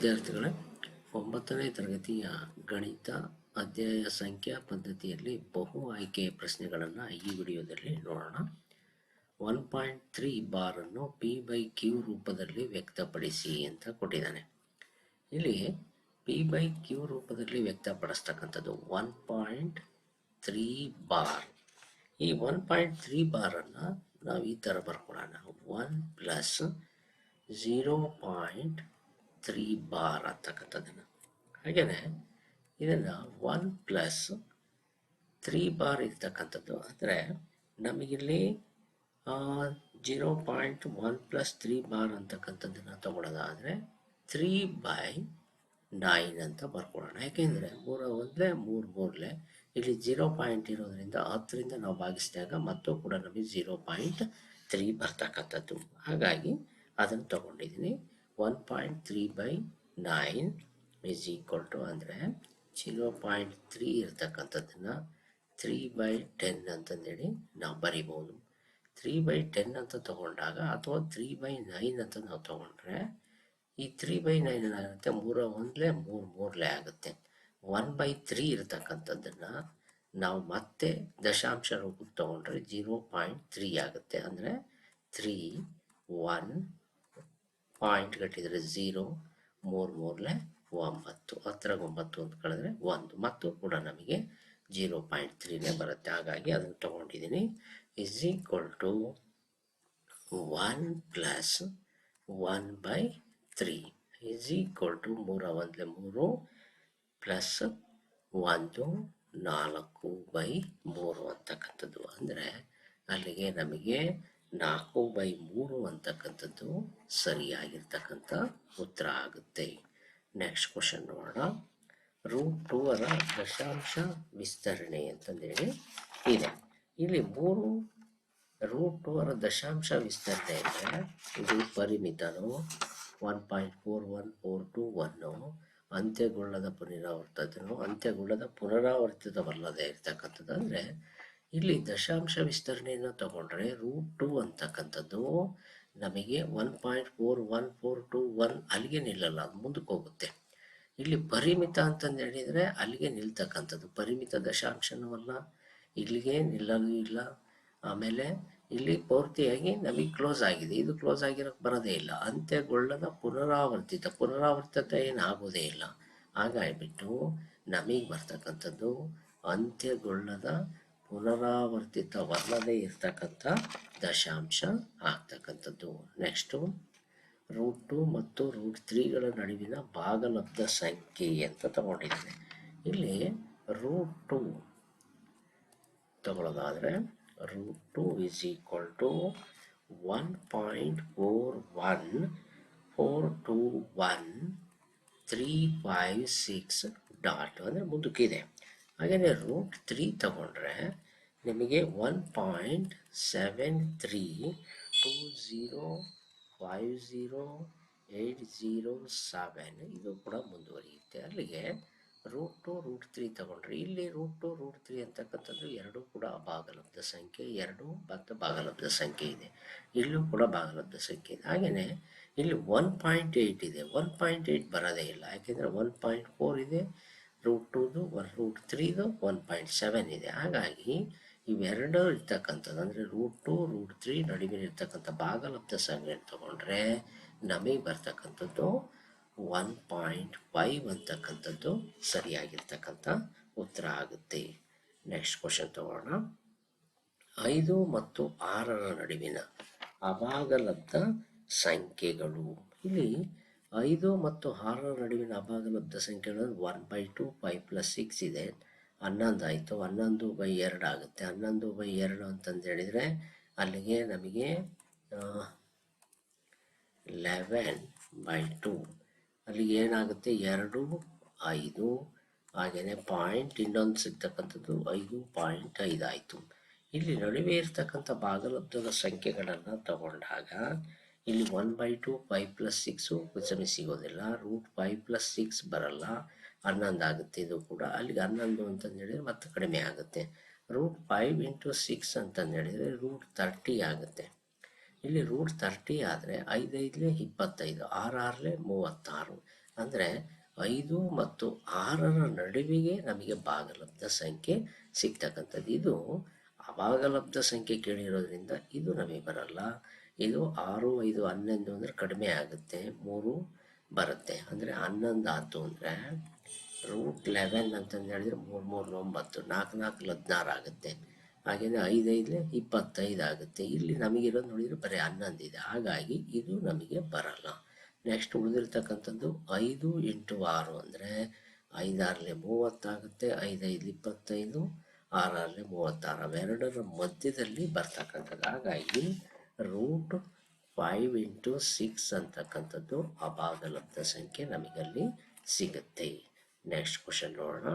ವಿದ್ಯಾರ್ಥಿಗಳೇ, ಒಂಬತ್ತನೇ ತರಗತಿಯ ಗಣಿತ ಅಧ್ಯಾಯ ಸಂಖ್ಯಾ ಪದ್ಧತಿಯಲ್ಲಿ ಬಹು ಆಯ್ಕೆಯ ಪ್ರಶ್ನೆಗಳನ್ನು ಈ ವಿಡಿಯೋದಲ್ಲಿ ನೋಡೋಣ. ಒನ್ ಪಾಯಿಂಟ್ ತ್ರೀ ಬಾರನ್ನು ಪಿ ಬೈ ಕ್ಯೂ ರೂಪದಲ್ಲಿ ವ್ಯಕ್ತಪಡಿಸಿ ಅಂತ ಕೊಟ್ಟಿದ್ದಾನೆ. ಇಲ್ಲಿ ಪಿ ಬೈ ಕ್ಯೂ ರೂಪದಲ್ಲಿ ವ್ಯಕ್ತಪಡಿಸ್ತಕ್ಕಂಥದ್ದು ಒನ್ ಪಾಯಿಂಟ್ ತ್ರೀ ಬಾರ್. ಈ ಒನ್ ಪಾಯಿಂಟ್ ತ್ರೀ ಬಾರನ್ನು ನಾವು ಈ ಥರ ಬರ್ಕೊಳ್ಳೋಣ one plus zero point three bar ಅಂತಕ್ಕಂಥದ್ದನ್ನು ಹಾಗೆಯೇ ಇದನ್ನು ಒನ್ ಪ್ಲಸ್ ತ್ರೀ ಬಾರ್ ಇರ್ತಕ್ಕಂಥದ್ದು ಅಂದರೆ ನಮಗಿಲ್ಲಿ zero point one plus three bar ಅಂತಕ್ಕಂಥದ್ದನ್ನು ತಗೊಳ್ಳೋದಾದರೆ ತ್ರೀ ಬೈ ನೈನ್ ಅಂತ ಬರ್ಕೊಳ್ಳೋಣ ಯಾಕೆಂದರೆ ಮೂರು ಒಂದಲೇ, ಮೂರು ಮೂರಲೇ, ಇಲ್ಲಿ ಜೀರೋ ಪಾಯಿಂಟ್ ಇರೋದರಿಂದ ಹತ್ತರಿಂದ ನಾವು ಭಾಗಿಸಿದಾಗ ಮತ್ತೂ ಕೂಡ ನಮಗೆ ಜೀರೋ ಪಾಯಿಂಟ್ ತ್ರೀ ಬರ್ತಕ್ಕಂಥದ್ದು. ಹಾಗಾಗಿ ಅದನ್ನು ತಗೊಂಡಿದ್ದೀನಿ. One point three by nine is equal to ಅಂದರೆ ಜೀರೋ ಪಾಯಿಂಟ್ ತ್ರೀ ಇರ್ತಕ್ಕಂಥದ್ದನ್ನು ತ್ರೀ ಬೈ ಟೆನ್ ಅಂತಂದೇಳಿ ನಾವು ಬರಿಬೋದು ತ್ರೀ ಬೈ ಟೆನ್ ಅಂತ ತಗೊಂಡಾಗ ಅಥವಾ ತ್ರೀ ಬೈ ನೈನ್ ಅಂತ ನಾವು ತಗೊಂಡ್ರೆ ಈ ತ್ರೀ ಬೈ ನೈನ್ ಏನಾಗುತ್ತೆ ಮೂರ ಒಂದಲೇ ಮೂರು ಮೂರಲೇ ಆಗುತ್ತೆ. ಒನ್ ಬೈ ತ್ರೀ ಇರ್ತಕ್ಕಂಥದ್ದನ್ನು ನಾವು ಮತ್ತೆ ದಶಾಂಶ ರೂಪಕ್ಕೆ ತಗೊಂಡ್ರೆ ಜೀರೋ ಪಾಯಿಂಟ್ ತ್ರೀ ಆಗುತ್ತೆ. ಅಂದರೆ ತ್ರೀ ಒನ್ ಪಾಯಿಂಟ್ ಕಟ್ಟಿದರೆ ಝೀರೋ, ಮೂರು ಮೂರಲೆ ಒಂಬತ್ತು ಹತ್ತರಾಗ ಒಂಬತ್ತು ಅಂತ ಕಳೆದ್ರೆ ಒಂದು ಮತ್ತು ಕೂಡ ನಮಗೆ ಜೀರೋ ಪಾಯಿಂಟ್ ತ್ರೀನೇ ಬರುತ್ತೆ. ಹಾಗಾಗಿ ಅದನ್ನು ತೊಗೊಂಡಿದ್ದೀನಿ. Is equal to one plus one by three is equal to ಮೂರ ಒಂದಲೆ ಮೂರು ಪ್ಲಸ್ ಒಂದು ನಾಲ್ಕು ಬೈ ಮೂರು ಅಂತಕ್ಕಂಥದ್ದು. ಅಂದರೆ ಅಲ್ಲಿಗೆ ನಮಗೆ ನಾಲ್ಕು ಬೈ ಮೂರು ಅಂತಕ್ಕಂಥದ್ದು ಸರಿಯಾಗಿರ್ತಕ್ಕಂಥ ಉತ್ತರ ಆಗುತ್ತೆ. ನೆಕ್ಸ್ಟ್ ಕ್ವಶನ್ ನೋಡೋಣ. ರೂಟ್ ಟೂವರ ದಶಾಂಶ ವಿಸ್ತರಣೆ ಅಂತಂದೇಳಿ ಇದೆ. ಇಲ್ಲಿ ಮೂರು ರೂಟ್ ಟೂವರ ದಶಾಂಶ ವಿಸ್ತರಣೆ ಇದೆ. ಇದು ಪರಿಮಿತನು one point four one four two one. ಅಂತ್ಯಗೊಳ್ಳದ ಪುನರಾವರ್ತದನು ಅಂತ್ಯಗೊಳ್ಳದ ಪುನರಾವರ್ತಿತವಲ್ಲದೆ ಇರ್ತಕ್ಕಂಥದ್ದು ಅಂದರೆ ಇಲ್ಲಿ ದಶಾಂಶ ವಿಸ್ತರಣೆಯನ್ನು ತಗೊಂಡ್ರೆ ರೂಟ್ ಟು ಅಂತಕ್ಕಂಥದ್ದು ನಮಗೆ one point four one four two one ಅಲ್ಲಿಗೆ ನಿಲ್ಲಲ್ಲ, ಅದು ಮುಂದಕ್ಕೆ ಹೋಗುತ್ತೆ. ಇಲ್ಲಿ ಪರಿಮಿತ ಅಂತಂದು ಹೇಳಿದರೆ ಅಲ್ಲಿಗೆ ನಿಲ್ತಕ್ಕಂಥದ್ದು, ಪರಿಮಿತ ದಶಾಂಶನೂ ಅಲ್ಲ ಇಲ್ಲಿಗೆ ನಿಲ್ಲಲು ಇಲ್ಲ. ಆಮೇಲೆ ಇಲ್ಲಿ ಪೂರ್ತಿಯಾಗಿ ನಮಗೆ ಕ್ಲೋಸ್ ಆಗಿದೆ. ಇದು ಕ್ಲೋಸ್ ಆಗಿರೋಕ್ಕೆ ಬರೋದೇ ಇಲ್ಲ. ಅಂತ್ಯಗೊಳ್ಳದ ಪುನರಾವರ್ತಿತ ಪುನರಾವರ್ತಿತ ಏನಾಗೋದೇ ಇಲ್ಲ. ಹಾಗಾಗಿಬಿಟ್ಟು ನಮಗೆ ಬರ್ತಕ್ಕಂಥದ್ದು ಅಂತ್ಯಗೊಳ್ಳದ ಪುನರಾವರ್ತಿತವಲ್ಲದೆ ಇರ್ತಕ್ಕಂಥ ದಶಾಂಶ ಆಗ್ತಕ್ಕಂಥದ್ದು. ನೆಕ್ಸ್ಟು ರೂಟ್ ಟು ಮತ್ತು ರೂಟ್ ತ್ರೀಗಳ ನಡುವಿನ ಭಾಗಲಬ್ಧ ಸಂಖ್ಯೆ ಅಂತ ತಗೊಂಡಿದ್ದೇನೆ. ಇಲ್ಲಿ root two ತಗೊಳ್ಳೋದಾದರೆ root two is equal to one point four one four two one three five six dot ಅಂದರೆ ಮುಂದಕ್ಕಿದೆ. ಹಾಗೆಯೇ ರೂಟ್ ತ್ರೀ ತಗೊಂಡ್ರೆ ನಿಮಗೆ one point seven three two zero five zero eight zero seven ಇದು ಕೂಡ ಮುಂದುವರಿಯುತ್ತೆ. ಅಲ್ಲಿಗೆ root two root three ತಗೊಂಡ್ರೆ ಇಲ್ಲಿ ರೂಟ್ ಟು ರೂಟ್ ತ್ರೀ ಅಂತಕ್ಕಂಥದ್ದು ಎರಡೂ ಕೂಡ ಭಾಗಲಬ್ಧ ಸಂಖ್ಯೆ, ಎರಡು ಮತ್ತು ಭಾಗಲಬ್ಧ ಸಂಖ್ಯೆ ಇದೆ. ಇಲ್ಲೂ ಕೂಡ ಭಾಗಲಬ್ಧ ಸಂಖ್ಯೆ ಇದೆ. ಹಾಗೆಯೇ ಇಲ್ಲಿ ಒನ್ ಪಾಯಿಂಟ್ ಏಯ್ಟ್ ಇದೆ. ಒನ್ ಪಾಯಿಂಟ್ ಏಯ್ಟ್ ಬರೋದೇ ಇಲ್ಲ. ಯಾಕೆಂದರೆ ಒನ್ ಪಾಯಿಂಟ್ ಫೋರ್ ಇದೆ. ರೂಟ್ ಟೂದು ಒನ್ ರೂಟ್ ತ್ರೀದು ಒನ್ ಪಾಯಿಂಟ್ ಸೆವೆನ್ ಇದೆ. ಹಾಗಾಗಿ ಇವೆರಡೂ ಇರ್ತಕ್ಕಂಥದ್ದು ಅಂದರೆ ರೂಟ್ ಟು, ರೂಟ್ ತ್ರೀ ನಡುವಿನ ಇರ್ತಕ್ಕಂಥ ಭಾಗಲಬ್ಧ ಸಂಖ್ಯೆ ತಗೊಂಡ್ರೆ ನಮಗೆ ಬರ್ತಕ್ಕಂಥದ್ದು ಒನ್ ಪಾಯಿಂಟ್ ಫೈವ್ ಅಂತಕ್ಕಂಥದ್ದು ಸರಿಯಾಗಿರ್ತಕ್ಕಂಥ ಉತ್ತರ ಆಗುತ್ತೆ. ನೆಕ್ಸ್ಟ್ ಕ್ವಶನ್ ತಗೋಣ. ಐದು ಮತ್ತು ಆರರ ನಡುವಿನ ಅಭಾಗಲಬ್ಧ ಸಂಖ್ಯೆಗಳು. ಇಲ್ಲಿ ಐದು ಮತ್ತು ಆರರ ನಡುವಿನ ಅಭಾಗಲಬ್ಧ ಸಂಖ್ಯೆಗಳನ್ನು one by two five plus six ಇದೆ. ಹನ್ನೊಂದು ಆಯಿತು. ಹನ್ನೊಂದು ಬೈ ಎರಡು ಆಗುತ್ತೆ. ಹನ್ನೊಂದು ಬೈ ಎರಡು ಅಂತಂದು ಹೇಳಿದರೆ ಅಲ್ಲಿಗೆ ನಮಗೆ ಲೆವೆನ್ ಬೈ ಟು ಅಲ್ಲಿಗೆ ಏನಾಗುತ್ತೆ? ಎರಡು, ಐದು. ಹಾಗೆಯೇ ಪಾಯಿಂಟ್ ಇನ್ನೊಂದು ಸಿಗ್ತಕ್ಕಂಥದ್ದು ಐದು ಪಾಯಿಂಟ್ ಐದು ಆಯಿತು. ಇಲ್ಲಿ ನಡುವೆ ಇರ್ತಕ್ಕಂಥ ಭಾಗಲಬ್ಧದ ಸಂಖ್ಯೆಗಳನ್ನು ತಗೊಂಡಾಗ ಇಲ್ಲಿ one by two five plus six question ಸಿಗೋದಿಲ್ಲ. ರೂಟ್ ಫೈವ್ ಪ್ಲಸ್ ಸಿಕ್ಸ್ ಬರಲ್ಲ. ಹನ್ನೊಂದು ಆಗುತ್ತೆ. ಇದು ಕೂಡ ಅಲ್ಲಿಗೆ ಹನ್ನೊಂದು ಅಂತಂದು ಹೇಳಿದರೆ ಮತ್ತೆ ಕಡಿಮೆ ಆಗುತ್ತೆ. ರೂಟ್ ಫೈವ್ ಇಂಟು ಸಿಕ್ಸ್ ಅಂತಂದು ಹೇಳಿದರೆ ರೂಟ್ ತರ್ಟಿ ಆಗುತ್ತೆ. ಇಲ್ಲಿ ರೂಟ್ ತರ್ಟಿ ಆದರೆ ಐದೈದಲೇ ಇಪ್ಪತ್ತೈದು ಆರು ಆರಲೇ ಮೂವತ್ತಾರು. ಅಂದರೆ ಐದು ಮತ್ತು ಆರರ ನಡುವಿಗೆ ನಮಗೆ ಭಾಗಲಬ್ಧ ಸಂಖ್ಯೆ ಸಿಗ್ತಕ್ಕಂಥದ್ದು. ಇದು ಅಭಾಗಲಬ್ಧ ಸಂಖ್ಯೆ ಕೇಳಿರೋದ್ರಿಂದ ಇದು ನಮಗೆ ಬರಲ್ಲ. ಇದು ಆರು, ಐದು, ಹನ್ನೊಂದು ಅಂದರೆ ಕಡಿಮೆ ಆಗುತ್ತೆ. ಮೂರು ಬರುತ್ತೆ. ಅಂದರೆ ಹನ್ನೊಂದು ಆಯ್ತು ಅಂದರೆ ರೂಟ್ ಲೆವೆನ್ ಅಂತಂದು ಹೇಳಿದ್ರೆ ಮೂರು ಮೂರು, ಒಂಬತ್ತು, ನಾಲ್ಕು ನಾಲ್ಕು, ಹದಿನಾರು ಆಗುತ್ತೆ. ಹಾಗೆಯೇ ಐದೈದಲೆ ಇಪ್ಪತ್ತೈದು ಆಗುತ್ತೆ. ಇಲ್ಲಿ ನಮಗಿರೋದು ನೋಡಿದರೆ ಬರೀ ಹನ್ನೊಂದು ಇದೆ. ಹಾಗಾಗಿ ಇದು ನಮಗೆ ಬರಲ್ಲ. ನೆಕ್ಸ್ಟ್ ಉಳಿದಿರ್ತಕ್ಕಂಥದ್ದು ಐದು ಎಂಟು ಆರು ಅಂದರೆ ಐದಾರಲೆ ಮೂವತ್ತಾಗುತ್ತೆ ಐದೈದು ಇಪ್ಪತ್ತೈದು ಆರರಲ್ಲಿ ಮೂವತ್ತಾರು. ಅವೆರಡರ ಮಧ್ಯದಲ್ಲಿ ಬರ್ತಕ್ಕಂಥದ್ದು. ಹಾಗಾಗಿ ರೂಟ್ ಫೈವ್ ಇಂಟು ಸಿಕ್ಸ್ ಅಂತಕ್ಕಂಥದ್ದು ಅಭಾಗಲಬ್ಧ ಸಂಖ್ಯೆ ನಮಗಲ್ಲಿ ಸಿಗುತ್ತೆ. ನೆಕ್ಸ್ಟ್ ಕ್ವಶನ್ ನೋಡೋಣ.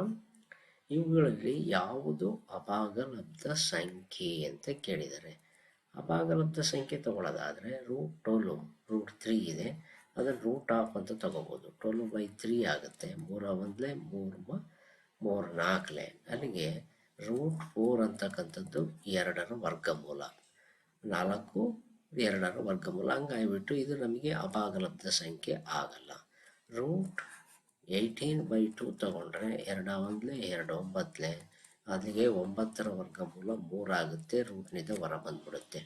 ಇವುಗಳಲ್ಲಿ ಯಾವುದು ಅಭಾಗಲಬ್ಧ ಸಂಖ್ಯೆ ಅಂತ ಕೇಳಿದ್ದಾರೆ. ಅಭಾಗಲಬ್ಧ ಸಂಖ್ಯೆ ತಗೊಳ್ಳೋದಾದರೆ ರೂಟ್ ಟೋಲು ರೂಟ್ ತ್ರೀ ಇದೆ. ಅದನ್ನು ರೂಟ್ ಆಫ್ ಅಂತ ತಗೋಬೋದು. ಟೋಲು ಬೈ ತ್ರೀ ಆಗುತ್ತೆ. ಮೂರ ಒಂದಲೇ, ಮೂರು ಮೂರು ನಾಲ್ಕಲೆ. ಅಲ್ಲಿಗೆ ರೂಟ್ ಫೋರ್ ಅಂತಕ್ಕಂಥದ್ದು ಎರಡರ ವರ್ಗಮೂಲ. ನಾಲ್ಕು, ಎರಡರ ವರ್ಗಮೂಲ ಹಂಗಾಗಿಬಿಟ್ಟು ಇದು ನಮಗೆ ಅಭಾಗಲಬ್ಧ ಸಂಖ್ಯೆ ಆಗಲ್ಲ. ರೂಟ್ ಏಯ್ಟೀನ್ ಬೈ ಟು ತಗೊಂಡ್ರೆ ಎರಡ ಒಂದ್ಲೆ, ಎರಡು ಒಂಬತ್ತಲೆ ಅಲ್ಲಿಗೆ ಒಂಬತ್ತರ ವರ್ಗಮೂಲ ಮೂರಾಗುತ್ತೆ ರೂಟ್ನಿಂದ ಹೊರ ಬಂದ್ಬಿಡುತ್ತೆ.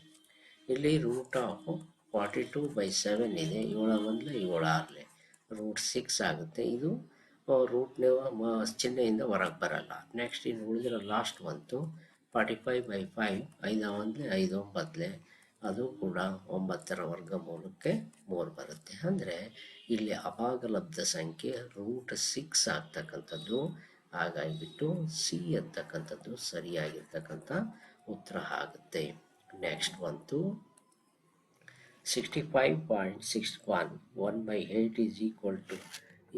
ಇಲ್ಲಿ root of forty two by seven ಇದೆ, ಏಳ ಒಂದ್ಲೆ, ಏಳು ಆರಲೆ. ರೂಟ್ ಸಿಕ್ಸ್ ಆಗುತ್ತೆ, ಇದು ರೂಟ್ನ ಚಿಹ್ನೆಯಿಂದ ಹೊರಗೆ ಬರಲ್ಲ. ನೆಕ್ಸ್ಟ್ ಇನ್ನು ಉಳಿದಿರೋ ಲಾಸ್ಟ್ ಬಂತು ಫಾರ್ಟಿ ಫೈವ್ ಬೈ ಫೈವ್ ಐದು ಒಂದಲೇ ಐದು ಒಂಬತ್ತಲೆ ಅದು ಕೂಡ ಒಂಬತ್ತರ ವರ್ಗಮೂಲಕ್ಕೆ ಮೂರು ಬರುತ್ತೆ. ಅಂದರೆ ಇಲ್ಲಿ ಅಭಾಗಲಬ್ಧ ಸಂಖ್ಯೆ ರೂಟ್ ಸಿಕ್ಸ್ ಆಗ್ತಕ್ಕಂಥದ್ದು ಹಾಗಾಗಿಬಿಟ್ಟು ಸಿ ಅಂತಕ್ಕಂಥದ್ದು ಸರಿಯಾಗಿರ್ತಕ್ಕಂಥ ಉತ್ತರ ಆಗುತ್ತೆ. ನೆಕ್ಸ್ಟ್ ಬಂತು. Sixty five point six one one by eight is equal to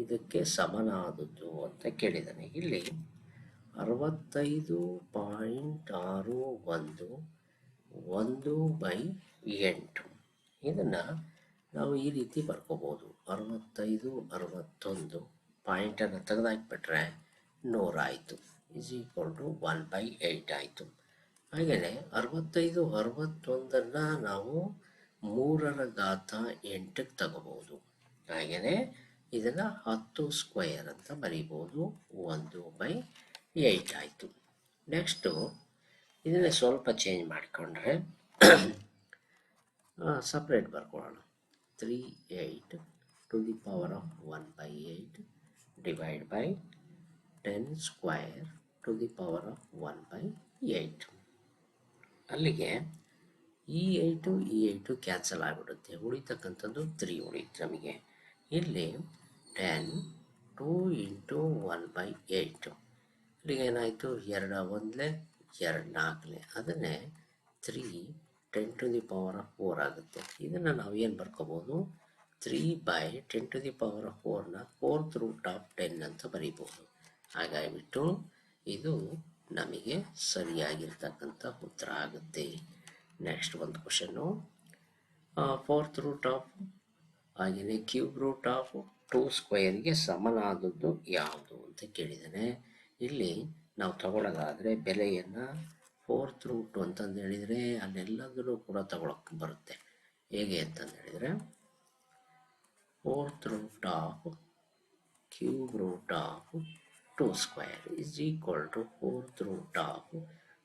ಇದಕ್ಕೆ ಸಮನಾದದ್ದು ಅಂತ ಕೇಳಿದ್ದಾನೆ ಇಲ್ಲಿ ಅರವತ್ತೈದು ಪಾಯಿಂಟ್ ಆರು ಒಂದು ಒಂದು ಬೈ ಎಂಟು. ಇದನ್ನು ನಾವು ಈ ರೀತಿ ಬರ್ಕೋಬೋದು. ಅರವತ್ತೈದು, ಅರವತ್ತೊಂದು ಪಾಯಿಂಟನ್ನು ತೆಗೆದಾಕ್ಬಿಟ್ರೆ ನೂರಾಯಿತು. Is equal to one by eight ಆಯಿತು. ಹಾಗೆಯೇ ಅರವತ್ತೈದು, ಅರವತ್ತೊಂದನ್ನು ನಾವು ಮೂರರ ಘಾತ ಎಂಟಕ್ಕೆ ತಗೋಬೋದು. ಹಾಗೆಯೇ ಇದನ್ನು ಹತ್ತು ಸ್ಕ್ವಯರ್ ಅಂತ ಬರೀಬೋದು. ಒಂದು ಬೈ ಏಯ್ಟ್ ಆಯಿತು ನೆಕ್ಸ್ಟು ಇದನ್ನೇ ಸ್ವಲ್ಪ ಚೇಂಜ್ ಮಾಡಿಕೊಂಡ್ರೆ separate ಬರ್ಕೊಳ್ಳೋಣ. Three eight to the power of one by eight divide by ten square to the power of one by eight ಅಲ್ಲಿಗೆ ಈ ಏಯ್ಟು ಈ ಏಯ್ಟು ಕ್ಯಾನ್ಸಲ್ ಆಗಿಬಿಡುತ್ತೆ. ಉಳಿತಕ್ಕಂಥದ್ದು ತ್ರೀ ಉಳಿತು ನಮಗೆ. ಇಲ್ಲಿ ten two into one by eight ಇಲ್ಲಿಗೆ ಏನಾಯಿತು? ಎರಡು ಒಂದಲೇ, ಎರಡು ನಾಲ್ಕನೇ. ಅದನ್ನೇ three ten to the power of four ಆಗುತ್ತೆ. ಇದನ್ನು ನಾವು ಏನು ಬರ್ಕೋಬೋದು? Three by ten to the power of ಫೋರ್ನ fourth root of ten ಅಂತ ಬರೀಬೋದು. ಹಾಗಾಗಿಬಿಟ್ಟು ಇದು ನಮಗೆ ಸರಿಯಾಗಿರ್ತಕ್ಕಂಥ ಉತ್ತರ ಆಗುತ್ತೆ. ನೆಕ್ಸ್ಟ್ ಒಂದು ಕ್ವಶನ್ನು ಫೋರ್ತ್ ರೂಟ್ ಆಫ್ ಹಾಗೆಯೇ ಕ್ಯೂಬ್ ರೂಟ್ ಆಫ್ ಟೂ ಸ್ಕ್ವೇರ್ಗೆ ಸಮನಾದದ್ದು ಯಾವುದು ಅಂತ ಕೇಳಿದ್ದಾನೆ. ಇಲ್ಲಿ ನಾವು ತಗೊಳ್ಳೋದಾದರೆ ಬೆಲೆಯನ್ನು ಫೋರ್ತ್ ರೂಟ್ ಅಂತಂದು ಹೇಳಿದರೆ ಅಲ್ಲೆಲ್ಲದರೂ ಕೂಡ ತಗೊಳಕ್ಕೆ ಬರುತ್ತೆ. ಹೇಗೆ ಅಂತಂದು ಹೇಳಿದರೆ fourth root of cube root of two square is equal to fourth root of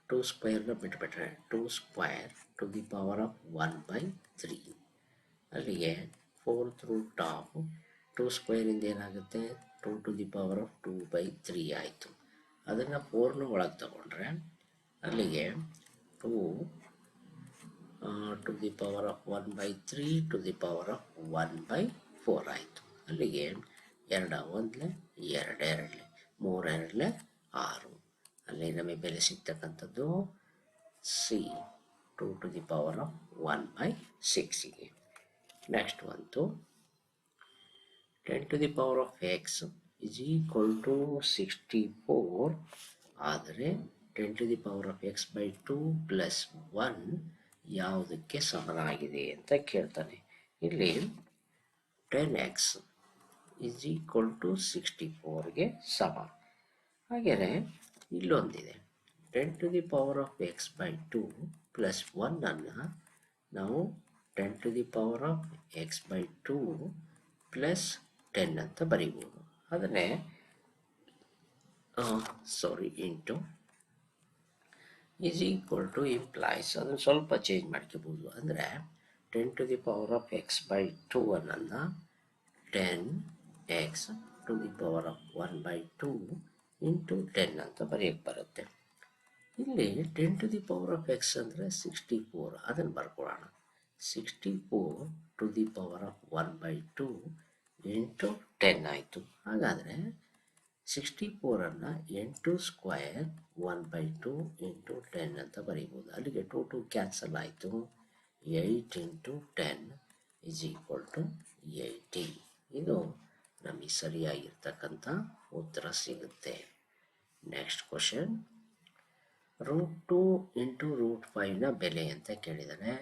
two ಸ್ಕ್ವಯರ್ನ ಬಿಟ್ಬಿಟ್ರೆ two square to the power of one by three ಅಲ್ಲಿಗೆ ಫೋರ್ತ್ ರೂಟ್ ಆಫ್ ಟೂ ಸ್ಕ್ವಯರಿಂದ ಏನಾಗುತ್ತೆ? Two to the power of two by three ಆಯಿತು. ಅದನ್ನು ಫೋರ್ನ ಒಳಗೆ ತಗೊಂಡ್ರೆ ಅಲ್ಲಿಗೆ two to the power of one by three to the power of one by four ಆಯಿತು. ಅಲ್ಲಿಗೆ ಎರಡ ಒಂದಲೇ ಎರಡೆರಡಲೆ ಮೂರೆರಡಲೆ ಆರು. ಅಲ್ಲಿ ನಮಗೆ ಬೆಲೆ ಸಿಗ್ತಕ್ಕಂಥದ್ದು C two to the power of one by ಸಿಕ್ಸಿಗೆ next ಬಂತು. Ten to the power of x is equal to sixty four ಆದರೆ ten to the power of x by two plus one ಯಾವುದಕ್ಕೆ ಸಮನಾಗಿದೆ ಅಂತ ಕೇಳ್ತಾನೆ. ಇಲ್ಲಿ ten x is equal to sixty ಫೋರ್ಗೆ ಸಮ. ಹಾಗೆಯೇ ಇಲ್ಲೊಂದಿದೆ. Ten to the power of x by two plus ಒನ್ನನ್ನು ನಾವು ten to the power of x by two plus ten ಅಂತ ಬರೀಬೋದು. ಅದನ್ನೇ sorry into is equal to implies ಅದನ್ನು ಸ್ವಲ್ಪ change ಮಾಡ್ಕೋಬೋದು. ಅಂದರೆ ten to the power of x by two ಅನ್ನನ್ನು ten x to the power of one by two into ten ಅಂತ ಬರೆಯಕ್ಕೆ ಬರುತ್ತೆ. ಇಲ್ಲಿ ten to the power of x ಅಂದರೆ sixty four ಅದನ್ನು ಬರ್ಕೊಳ್ಳೋಣ. Sixty four to the power of one by two into ten ಆಯಿತು. ಹಾಗಾದರೆ sixty ಫೋರನ್ನು ಎಂಟು square one by two into ten ಅಂತ ಬರೀಬೋದು. ಅಲ್ಲಿಗೆ ಟು ಟು ಕ್ಯಾನ್ಸಲ್ ಆಯಿತು. Eight into ten is equal to eighty. ಇದು ನಮಗೆ ಸರಿಯಾಗಿರ್ತಕ್ಕಂಥ ಉತ್ತರ ಸಿಗುತ್ತೆ. Next question. Root two into root ಫೈವ್ನ ಬೆಲೆ ಅಂತ ಕೇಳಿದರೆ.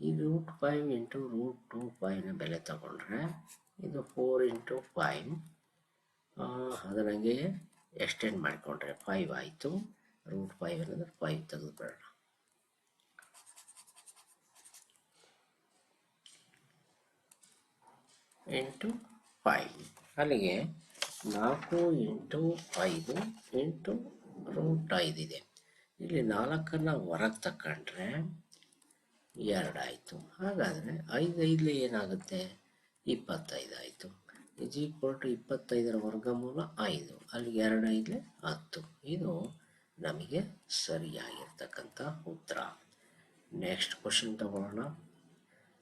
ಈ root five into root two ಫೈವ್ನ ಬೆಲೆ ತಗೊಂಡ್ರೆ ಇದು ಫೋರ್ ಇಂಟು ಫೈವ್ ಅದರಂಗೆ ಎಕ್ಸ್ಟೆಂಡ್ ಮಾಡಿಕೊಂಡ್ರೆ ಫೈವ್ ಆಯಿತು. ರೂಟ್ ಫೈವ್ ಅನ್ನೋದು ಫೈವ್ ತೆಗೆದುಬಿಡೋಣ. ಇಂಟು ಫೈವ್ ಅಲ್ಲಿಗೆ ನಾಲ್ಕು ಇಂಟು ಐದು ಇಂಟು ರೂಟ್ ಐದಿದೆ ಇಲ್ಲಿ ನಾಲ್ಕನ್ನು ಹೊರಗೆ ತಗೊಂಡ್ರೆ ಎರಡಾಯಿತು ಹಾಗಾದರೆ ಐದು ಐದಲೇ ಏನಾಗುತ್ತೆ? ಇಪ್ಪತ್ತೈದು ಆಯಿತು ಇಸ್ ಈಕ್ವಲ್ ಟು ಇಪ್ಪತ್ತೈದರ ವರ್ಗಮೂಲ ಐದು. ಅಲ್ಲಿಗೆ ಎರಡು ಐದಲೇ ಹತ್ತು. ಇದು ನಮಗೆ ಸರಿಯಾಗಿರ್ತಕ್ಕಂಥ ಉತ್ತರ. ನೆಕ್ಸ್ಟ್ ಕ್ವಶನ್ ತಗೊಳ್ಳೋಣ.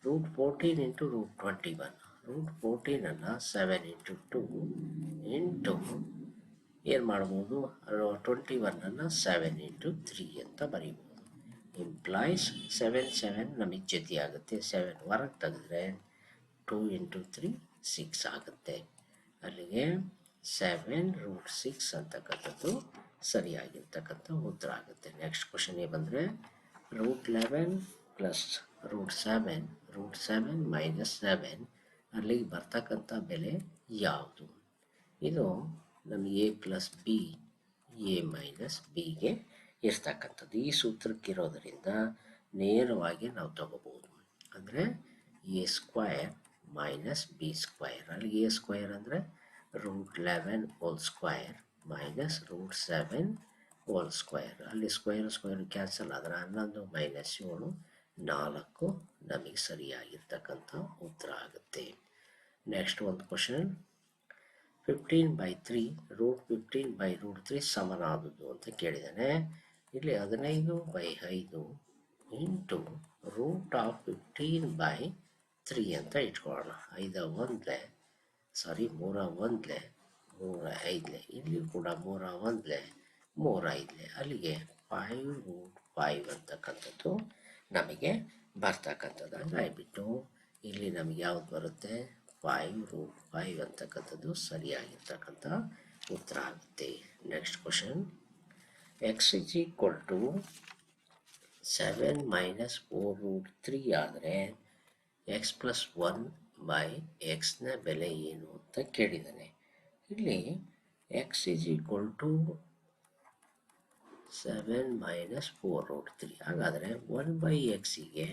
Root fourteen into root twenty one root ಫೋರ್ಟೀನನ್ನು seven into two into ಏನು ಮಾಡ್ಬೋದು? ಟ್ವೆಂಟಿ ಒನ್ನನ್ನು ಸೆವೆನ್ ಇಂಟು ತ್ರೀ ಅಂತ ಬರೀಬೋದು. ಇಂಪ್ಲಾಯ್ಸ್ ಸೆವೆನ್ ಸೆವೆನ್ ನಮಗೆ ಜೊತೆ ಆಗುತ್ತೆ. ಸೆವೆನ್ ಹೊರಗೆ ತೆಗೆದ್ರೆ ಟೂ ಇಂಟು ತ್ರೀ ಸಿಕ್ಸ್ ಆಗುತ್ತೆ. ಅಲ್ಲಿಗೆ ಸೆವೆನ್ ರೂಟ್ ಸಿಕ್ಸ್ ಅಂತಕ್ಕಂಥದ್ದು ಸರಿಯಾಗಿರ್ತಕ್ಕಂಥ ಉತ್ತರ ಆಗುತ್ತೆ. ನೆಕ್ಸ್ಟ್ ಕ್ವಶನ್ಗೆ ಬಂದರೆ root eleven plus root seven root seven minus seven ಅಲ್ಲಿಗೆ ಬರ್ತಕ್ಕಂಥ ಬೆಲೆ ಯಾವುದು? ಇದು ನಮಗೆ A plus B A minus ಬಿಗೆ ಇರ್ತಕ್ಕಂಥದ್ದು. ಈ ಸೂತ್ರಕ್ಕಿರೋದರಿಂದ ನೇರವಾಗಿ ನಾವು ತಗೋಬೋದು. ಅಂದರೆ A square minus B square ಅಲ್ಲಿ ಎ ಸ್ಕ್ವಯರ್ ಅಂದರೆ root eleven whole square minus root seven whole square ಅಲ್ಲಿ ಸ್ಕ್ವೈರ್ ಸ್ಕ್ವೈರ್ ಕ್ಯಾನ್ಸಲ್ ಆದರೆ ಹನ್ನೊಂದು ಮೈನಸ್ ಏಳು, ನಾಲ್ಕು ನಮಗೆ ಸರಿಯಾಗಿರ್ತಕ್ಕಂಥ ಉತ್ತರ ಆಗುತ್ತೆ. ನೆಕ್ಸ್ಟ್ ಒಂದು question fifteen by three root fifteen by root three ಸಮನಾದದ್ದು ಅಂತ ಕೇಳಿದ್ದಾನೆ. ಇಲ್ಲಿ ಹದಿನೈದು ಬೈ ಐದು into root of fifteen by three ಅಂತ ಇಟ್ಕೊಳ್ಳೋಣ. ಐದ ಒಂದ್ಲೆ ಸಾರಿ ಮೂರ ಒಂದ್ಲೆ, ಮೂರ ಐದ್ಲೆ. ಇಲ್ಲಿ ಕೂಡ ಮೂರ ಒಂದ್ಲೆ, ಮೂರ ಐದ್ಲೆ. ಅಲ್ಲಿಗೆ ಫೈವ್ ರೂಟ್ ಫೈವ್ ಅಂತಕ್ಕಂಥದ್ದು ನಮಗೆ ಬರ್ತಕ್ಕಂಥದ್ದು. ಹಂಗಾಗಿಬಿಟ್ಟು ಇಲ್ಲಿ ನಮಗೆ ಯಾವ್ದು ಬರುತ್ತೆ? ಫೈವ್ ರೂಟ್ ಫೈವ್ ಅಂತಕ್ಕಂಥದ್ದು ಸರಿಯಾಗಿರ್ತಕ್ಕಂಥ ಉತ್ತರ ಆಗುತ್ತೆ. Next question x is equal to seven minus four root three ಆದರೆ ಎಕ್ಸ್ ಪ್ಲಸ್ ಒನ್ ಬೈ ಎಕ್ಸ್ನ ಬೆಲೆ ಏನು ಅಂತ ಕೇಳಿದ್ದಾನೆ ಇಲ್ಲಿ x is equal to seven minus four root three ಹಾಗಾದರೆ one by ಎಕ್ಸಿಗೆ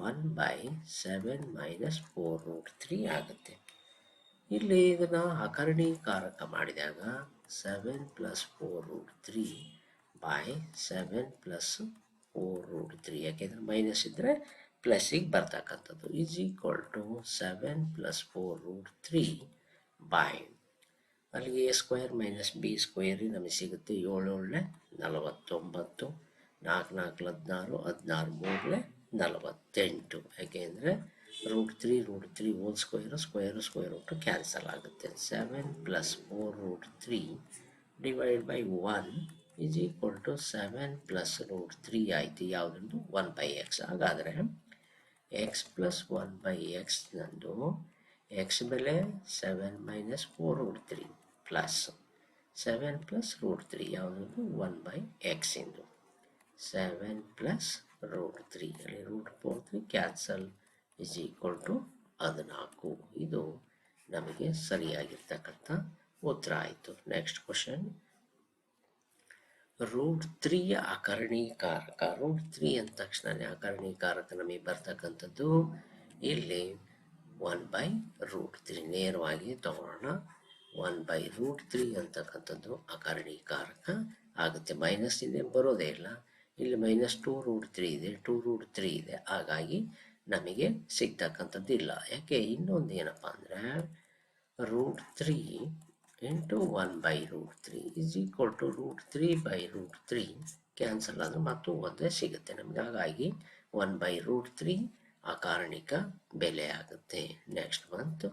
one by seven minus four root three ಆಗುತ್ತೆ. ಇಲ್ಲಿ ಇದನ್ನು ಅಕರ್ಣೀಕಾರಕ ಮಾಡಿದಾಗ seven plus four root three by seven plus four root three ಯಾಕೆಂದರೆ ಮೈನಸ್ ಇದ್ದರೆ ಪ್ಲಸ್ಸಿಗೆ ಬರ್ತಕ್ಕಂಥದ್ದು is equal to seven plus four root three by ಅಲ್ಲಿಗೆ ಎ ಸ್ಕ್ವೇರ್ ಮೈನಸ್ ಬಿ ಸ್ಕ್ವೇರಿ ನಮಗೆ ಸಿಗುತ್ತೆ ಏಳು ಏಳನೇ ನಲವತ್ತೊಂಬತ್ತು, ನಾಲ್ಕು ನಾಲ್ಕು ಹದಿನಾರು ಹದಿನಾರು ಮೂರನೇ ನಲವತ್ತೆಂಟು. ಯಾಕೆಂದರೆ root three root three whole square square square root cancel ಆಗುತ್ತೆ. Seven plus four root three divide by one is equal to seven plus root three ಆಯಿತು. ಯಾವುದಂದು ಒನ್ ಬೈ ಎಕ್ಸ್ ಹಾಗಾದರೆ x plus one by x ನಂದು x ಬೆಲೆ seven minus four root three plus seven plus root three ಯಾವುದಂದು one by x seven plus root three ಅಲ್ಲಿ root four three cancel is equal to ಹದಿನಾಲ್ಕು ಇದು ನಮಗೆ ಸರಿಯಾಗಿರ್ತಕ್ಕಂಥ ಉತ್ತರ ಆಯಿತು ನೆಕ್ಸ್ಟ್ ಕ್ವಶನ್ ರೂಟ್ ತ್ರೀಯ ಅಕರ್ಣೀಕಾರಕ ರೂಟ್ ತ್ರೀ ಅಂದ ತಕ್ಷಣನೇ ಅಕರ್ಣೀಕಾರಕ ನಮಗೆ ಬರ್ತಕ್ಕಂಥದ್ದು ಇಲ್ಲಿ ಒನ್ ಬೈ ರೂಟ್ ತ್ರೀ ನೇರವಾಗಿ ತಗೊಳ್ಳೋಣ ಒನ್ ಬೈ ರೂಟ್ ತ್ರೀ ಅಂತಕ್ಕಂಥದ್ದು ಅಕರಣೀಕಾರಕ ಆಗುತ್ತೆ. ಮೈನಸ್ ಇದೆ, ಬರೋದೇ ಇಲ್ಲ. ಇಲ್ಲಿ ಮೈನಸ್ ಟೂ ರೂಟ್ ತ್ರೀ ಇದೆ ಟೂ ರೂಟ್ ತ್ರೀ ಇದೆ. ಹಾಗಾಗಿ ನಮಗೆ ಸಿಗ್ತಕ್ಕಂಥದ್ದು ಇಲ್ಲ ಯಾಕೆ ಇನ್ನೊಂದು ಏನಪ್ಪ ಅಂದರೆ root three into one by root three is equal to root three by root three cancel ಆದರೆ ಮತ್ತು ಒಂದೇ ಸಿಗುತ್ತೆ. ನಮಗೆ ಹಾಗಾಗಿ ಒನ್ ಬೈ ರೂಟ್ ತ್ರೀ ಅಕಾರಣಿಕ ಬೆಲೆ ಆಗುತ್ತೆ. ನೆಕ್ಸ್ಟ್ ಬಂತು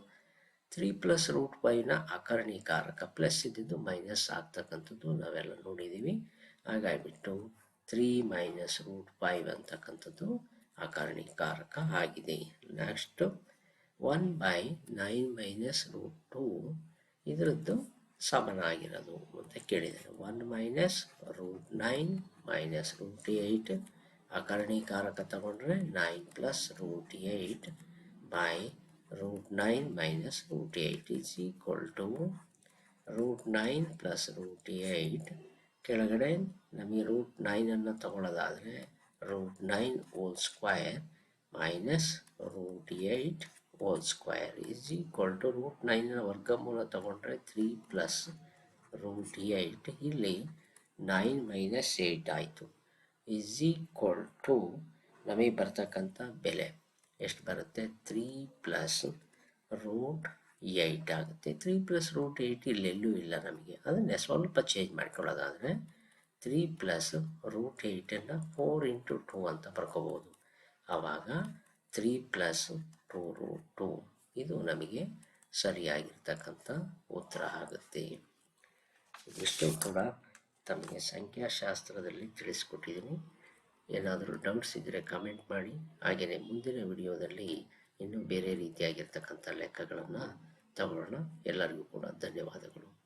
ತ್ರೀ ಪ್ಲಸ್ ರೂಟ್ ಬೈನ ಅಕರ್ಣೀಕಾರಕ ಪ್ಲಸ್ ಇದ್ದಿದ್ದು ಮೈನಸ್ ಆಗ್ತಕ್ಕಂಥದ್ದು ನಾವೆಲ್ಲ ನೋಡಿದ್ದೀವಿ. ಹಾಗಾಗಿಬಿಟ್ಟು ತ್ರೀ ಮೈನಸ್ ರೂಟ್ ಫೈವ್ ಅಂತಕ್ಕಂಥದ್ದು ಅಕರ್ಣೀಕಾರಕ ಆಗಿದೆ. Next one by nine minus root two ಇದರದ್ದು ಸಮನಾಗಿರೋದು ಅಂತ ಕೇಳಿದ್ದಾರೆ one minus root nine minus root eight ಅಕರಣೀಕಾರಕ ತಗೊಂಡ್ರೆ nine plus root eight by root nine minus root eight is equal to root nine plus root eight ಕೆಳಗಡೆ ನಮಗೆ root ನೈನನ್ನು ತಗೊಳ್ಳೋದಾದರೆ root nine whole square minus root eight whole square is equal to root ನೈನಿನ ವರ್ಗಮೂಲ ತಗೊಂಡ್ರೆ three plus root eight ಇಲ್ಲಿ nine minus eight ಆಯಿತು. Is equal to ನಮಗೆ ಬರ್ತಕ್ಕಂಥ ಬೆಲೆ. ಎಷ್ಟು ಬರುತ್ತೆ? ತ್ರೀ ಪ್ಲಸ್ ರೂಟ್ ಏಯ್ಟ್ ಆಗುತ್ತೆ. ತ್ರೀ ಪ್ಲಸ್ ರೂಟ್ ಏಯ್ಟ್ ಇಲ್ಲೆಲ್ಲೂ ಇಲ್ಲ ನಮಗೆ. ಅದನ್ನೇ ಸ್ವಲ್ಪ ಚೇಂಜ್ ಮಾಡ್ಕೊಳ್ಳೋದಾದರೆ ತ್ರೀ ಪ್ಲಸ್ ರೂಟ್ ಏಯ್ಟನ್ನು ಫೋರ್ ಇಂಟು ಟೂ ಅಂತ ಬರ್ಕೋಬೋದು. ಆವಾಗ three plus two root two. ಇದು ನಮಗೆ ಸರಿಯಾಗಿರ್ತಕ್ಕಂಥ ಉತ್ತರ ಆಗುತ್ತೆ. ಇದಿಷ್ಟು ಕೂಡ ತಮಗೆ ಸಂಖ್ಯಾಶಾಸ್ತ್ರದಲ್ಲಿ ತಿಳಿಸ್ಕೊಟ್ಟಿದ್ದೀನಿ. ಏನಾದರೂ ಡೌಟ್ಸ್ ಇದ್ದರೆ ಕಮೆಂಟ್ ಮಾಡಿ. ಹಾಗೆಯೇ ಮುಂದಿನ ವಿಡಿಯೋದಲ್ಲಿ ಇನ್ನೂ ಬೇರೆ ರೀತಿಯಾಗಿರ್ತಕ್ಕಂಥ ಲೆಕ್ಕಗಳನ್ನು ತಗೊಳ್ಳೋಣ. ಎಲ್ಲರಿಗೂ ಕೂಡ ಧನ್ಯವಾದಗಳು.